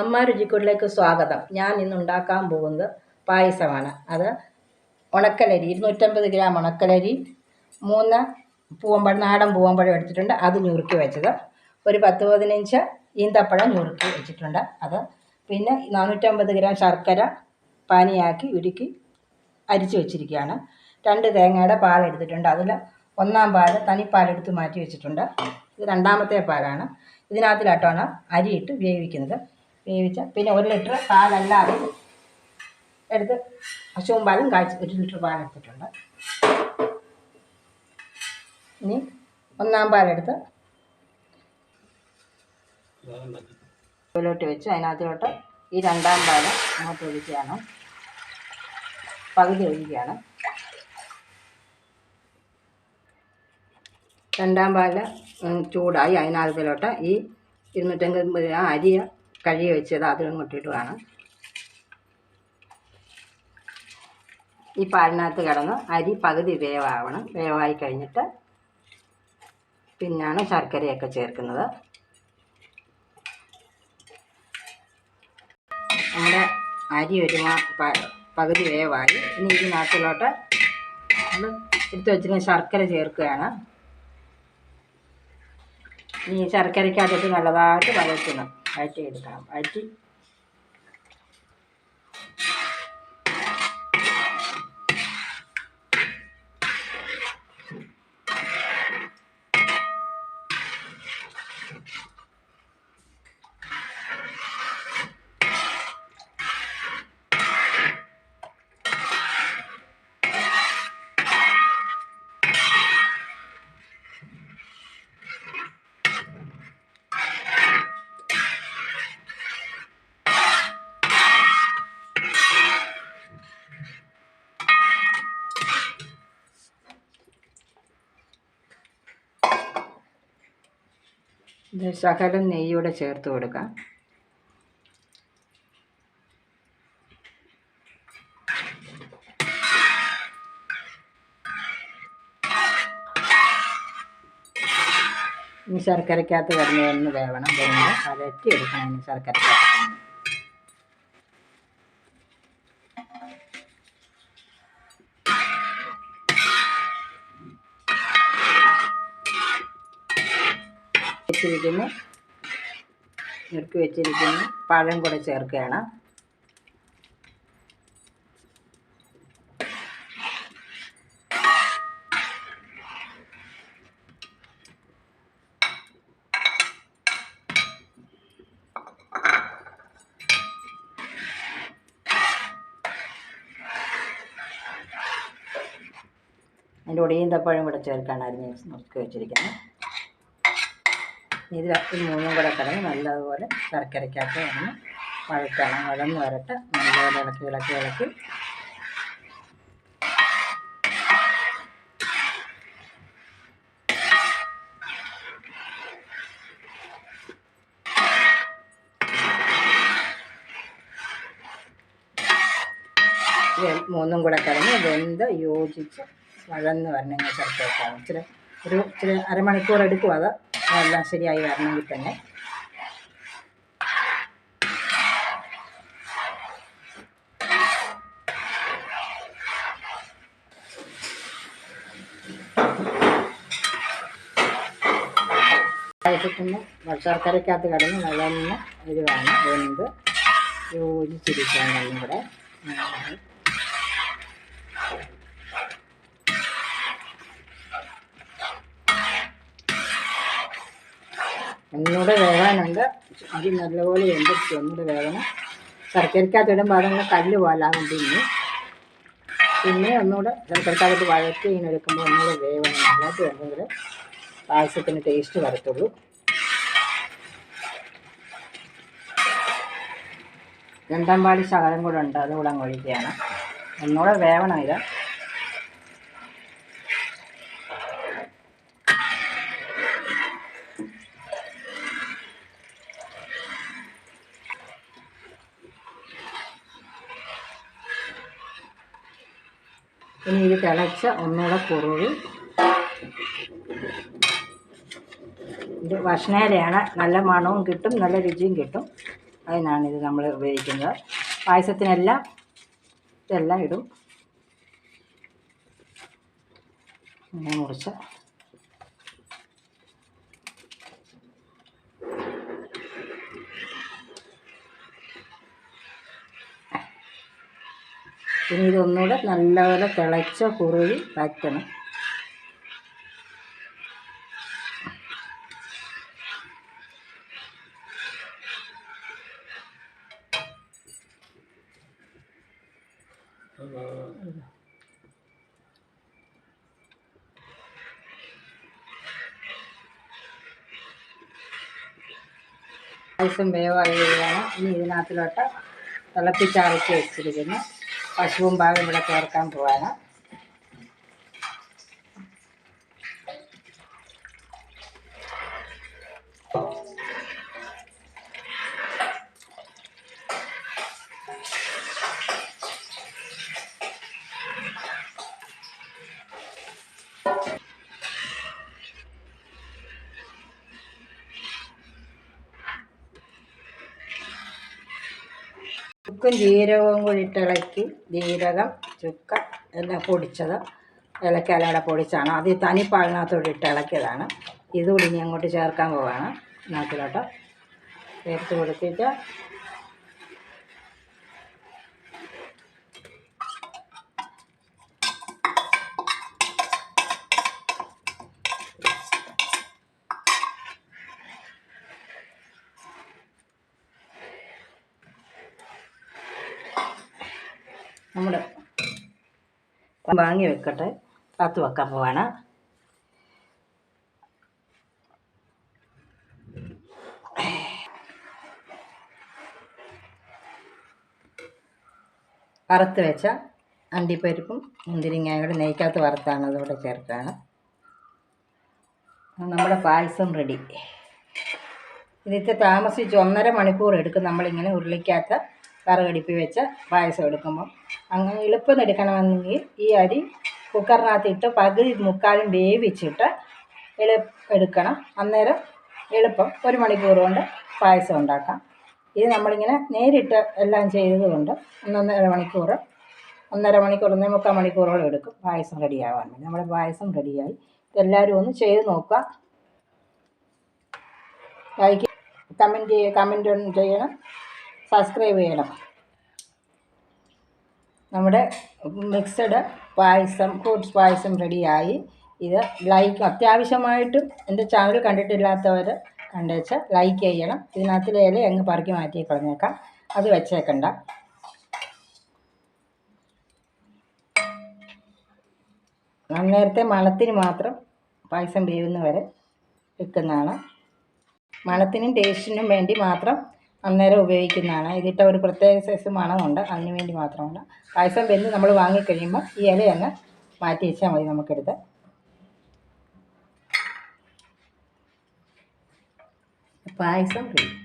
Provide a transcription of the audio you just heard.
അമ്മ രുചിക്കൂടിലേക്ക് സ്വാഗതം. ഞാൻ ഇന്ന് ഉണ്ടാക്കാൻ പോകുന്നത് പായസമാണ്. അത് ഉണക്കലരി ഇരുന്നൂറ്റമ്പത് ഗ്രാം ഉണക്കലരി മൂന്ന് പൂവമ്പഴം നാടൻ പൂവമ്പഴം എടുത്തിട്ടുണ്ട്. അത് ഞുറുക്കി വെച്ചത്. ഒരു പത്ത് പതിനഞ്ച് ഈന്തപ്പഴം ഞുറുക്കി വെച്ചിട്ടുണ്ട്. അത് പിന്നെ നാനൂറ്റമ്പത് ഗ്രാം ശർക്കര പാനിയാക്കി ഉരുക്കി അരിച്ചു വെച്ചിരിക്കുകയാണ്. രണ്ട് തേങ്ങയുടെ പാൽ എടുത്തിട്ടുണ്ട്. അതിൽ ഒന്നാം പാൽ തനിപ്പാലെടുത്ത് മാറ്റി വെച്ചിട്ടുണ്ട്. ഇത് രണ്ടാമത്തെ പാലാണ്. ഇതിനകത്തിലാട്ടാണ് അരിയിട്ട് വേവിക്കുന്നത്. വേവിച്ച. പിന്നെ ഒരു ലിറ്റർ പാലല്ലാതെ എടുത്ത് പശുവും പാലും കാഴ്ച ഒരു ലിറ്റർ പാലെടുത്തിട്ടുണ്ട് ഇനി ഒന്നാം പാലെടുത്ത് ഇതിലോട്ട് വെച്ച് അതിനകത്തിലോട്ട് ഈ രണ്ടാം പാൽ അങ്ങോട്ട് ഒഴിക്കുകയാണ്. പകുതി ഒഴിക്കുകയാണ്. രണ്ടാം ഉം, ചൂടായി. അതിനകത്തിലോട്ട് ഈ ഇരുന്നൂറ്റമ്പത് ആ അരി കഴുകി വെച്ചത് അതിലും ഇടുകയാണ് ഈ പാലിനകത്ത് കിടന്ന് അരി പകുതി വേവാവണം. വേവായി കഴിഞ്ഞിട്ട് പിന്നാണ് ശർക്കരയൊക്കെ ചേർക്കുന്നത്. നമ്മുടെ അരി ഒരു പകുതി വേവായി. ഇനി ഇതിനകത്തിലോട്ട് നമ്മൾ എടുത്ത് വെച്ചിരുന്ന ശർക്കര ചേർക്കുകയാണ്. ഈ ശർക്കരയ്ക്കകത്തിട്ട് നല്ലതായിട്ട് വഴറ്റണം വഴറ്റി എടുക്കണം വഴറ്റി ഇത് ശകലം നെയ്യൂടെ ചേർത്ത് കൊടുക്കാം. ഇനി ശർക്കരക്കകത്ത് കിടന്ന് വേവണം. വെന്ത് വരട്ടി എടുക്കണം ഇനി ശർക്കരക്കകത്ത് വെച്ചിരിക്കുന്ന. ഞെരുക്കി വെച്ചിരിക്കുന്നു. പഴം കൂടെ ചേർക്കുകയാണ്. അതിന്റെ കൂടെ ഈന്തപ്പഴം കൂടെ ചേർക്കാണ് അരിഞ്ഞ് നുറുക്കി വെച്ചിരിക്കുന്നത്. ഇതിൽ ഈ മൂന്നും കൂടെ കിടന്ന് നല്ലതുപോലെ ശർക്കരയ്ക്കകത്ത് വന്ന് വഴറ്റണം. വഴന്ന് വരട്ടെ. നല്ലപോലെ ഇളക്കി ഇളക്കി ഇളക്കി. മൂന്നും കൂടെ കിടന്ന് വെന്ത് യോജിച്ച് വഴന്ന് വരണമെങ്കിൽ വെക്കാം ഇച്ചിരി ഒരു ഇച്ചിരി അരമണിക്കൂർ എടുക്കും അത്. എല്ലാം ശരിയായി വരണമെങ്കിൽ തന്നെ. പായസത്തിന് കടന്ന് കിടന്ന് നല്ലൊന്ന് വരുവാണ് വെന്ത് യോജിച്ചിരിക്കുകയാണ് എല്ലാം കൂടെ ഒന്നുകൂടെ വേവാനുണ്ട്. അത് നല്ലപോലെ വെന്തിട്ട് ഒന്നുകൂടെ വേവണം. ശർക്കരക്കകത്ത് ഇടുമ്പോൾ അതങ്ങ് കല്ല് പോലാകും പിന്നെ പിന്നെ ഒന്നുകൂടെ ശർക്കരക്കകത്ത് വഴറ്റി ഇങ്ങനെ എടുക്കുമ്പോൾ ഒന്നുകൂടെ വേവണം. അല്ലാത്ത വേണമെങ്കിൽ പായസത്തിന് ടേസ്റ്റ് വരത്തുള്ളൂ. രണ്ടാം പാടി ശകലം കൂടെ ഉണ്ട്. അതുകൂടെ അങ്ങ് ഒഴിക്കുകയാണ്. ഒന്നുകൂടെ വേവണം ഇത്. ഇനി ഇത് തിളച്ച ഒന്നുകൂടെ കുറുകി. ഇത് ഭക്ഷണേലയാണ് നല്ല മണവും കിട്ടും നല്ല രുചിയും കിട്ടും. അതിനാണ് ഇത് നമ്മൾ ഉപയോഗിക്കുന്നത്. പായസത്തിനെല്ലാം ഇതെല്ലാം ഇടും. മുറിച്ച് ഇനി ഇതൊന്നുകൂടെ നല്ലപോലെ തിളച്ച കുറുകി വയ്ക്കണം. പായസം വേവായി ഇനി ഇതിനകത്തിലോട്ട് തിളപ്പിച്ചാറിച്ച് വെച്ചിരിക്കുന്ന. പശുവും പാലും ഇവിടെ ചേർക്കാൻ പോവാണ്. ചുക്കും ജീരകവും കൂടി ഇട്ട് ഇളക്കി. ജീരകം ചുക്ക എല്ലാം പൊടിച്ചത്. ഇലക്കലയുടെ പൊടിച്ചാണ്. അത് ഈ തനിപ്പാലിനകത്തോട്ട് ഇട്ട് ഇളക്കിയതാണ്. ഇതുകൂടി ഇനി അങ്ങോട്ട് ചേർക്കാൻ പോവാണ്. നാട്ടിലോട്ട് ചേർത്ത് കൊടുത്തിട്ട് നമ്മൾ വാങ്ങി വെക്കട്ടെ. കാത്തു വെക്കാൻ പോവാണ്. വറുത്ത് വെച്ച അണ്ടിപ്പരിപ്പും മുന്തിരിങ്ങയും കൂടെ നെയ്ക്കകത്ത് വറുത്താണ്. അതുകൂടെ ചേർക്കുകയാണ് നമ്മുടെ പായസം റെഡി. ഇതിത്തെ താമസിച്ച് ഒന്നര മണിക്കൂർ എടുക്കും. നമ്മളിങ്ങനെ ഉരുളിക്കകത്ത് കറുകടുപ്പി വെച്ച് പായസം എടുക്കുമ്പം. അങ്ങനെ എളുപ്പം എടുക്കണമെന്നെങ്കിൽ ഈ അരി കുക്കറിനകത്തിട്ട് പകുതി മുക്കാലും വേവിച്ചിട്ട് എളു എടുക്കണം. അന്നേരം എളുപ്പം ഒരു മണിക്കൂർ കൊണ്ട് പായസം ഉണ്ടാക്കാം. ഇത് നമ്മളിങ്ങനെ നേരിട്ട് എല്ലാം ചെയ്തതുകൊണ്ട് ഒന്നൊന്നര മണിക്കൂർ ഒന്നര മണിക്കൂർ ഒന്നേ മുക്കാൽ മണിക്കൂറോളം എടുക്കും പായസം റെഡിയാവാൻ വേണ്ടി. നമ്മുടെ പായസം റെഡിയായി. ഇതെല്ലാവരും ഒന്ന് ചെയ്ത് നോക്കുക. ലൈക്ക് കമന്റ് കമന്റ് ചെയ്യണം. സബ്സ്ക്രൈബ് ചെയ്യണം. നമ്മുടെ മിക്സഡ് പായസം ഫ്രൂട്ട്സ് പായസം റെഡിയായി ഇത് ലൈക്ക് അത്യാവശ്യമായിട്ടും എന്റെ ചാനൽ കണ്ടിട്ടില്ലാത്തവർ കണ്ടേച്ച് ലൈക്ക് ചെയ്യണം. ഇതിനകത്തിലെ ഇല അങ്ങ് പറക്കി മാറ്റി കളഞ്ഞേക്കാം. അത് വെച്ചേക്കണ്ട. നേരത്തെ മണത്തിന് മാത്രം പായസം വേവുന്ന വരെ വെക്കുന്നതാണ്. മണത്തിനും ടേസ്റ്റിനും വേണ്ടി മാത്രം അന്നേരം ഉപയോഗിക്കുന്നതാണ്. ഇതിട്ട ഒരു പ്രത്യേക സൈസ് മണമുണ്ട്. അതിന് വേണ്ടി മാത്രമാണ്. പായസം വെന്ന് നമ്മൾ വാങ്ങിക്കഴിയുമ്പോൾ ഈ ഇല അങ്ങ് മാറ്റി വെച്ചാൽ മതി നമുക്കെടുത്ത്. പായസം റെഡി.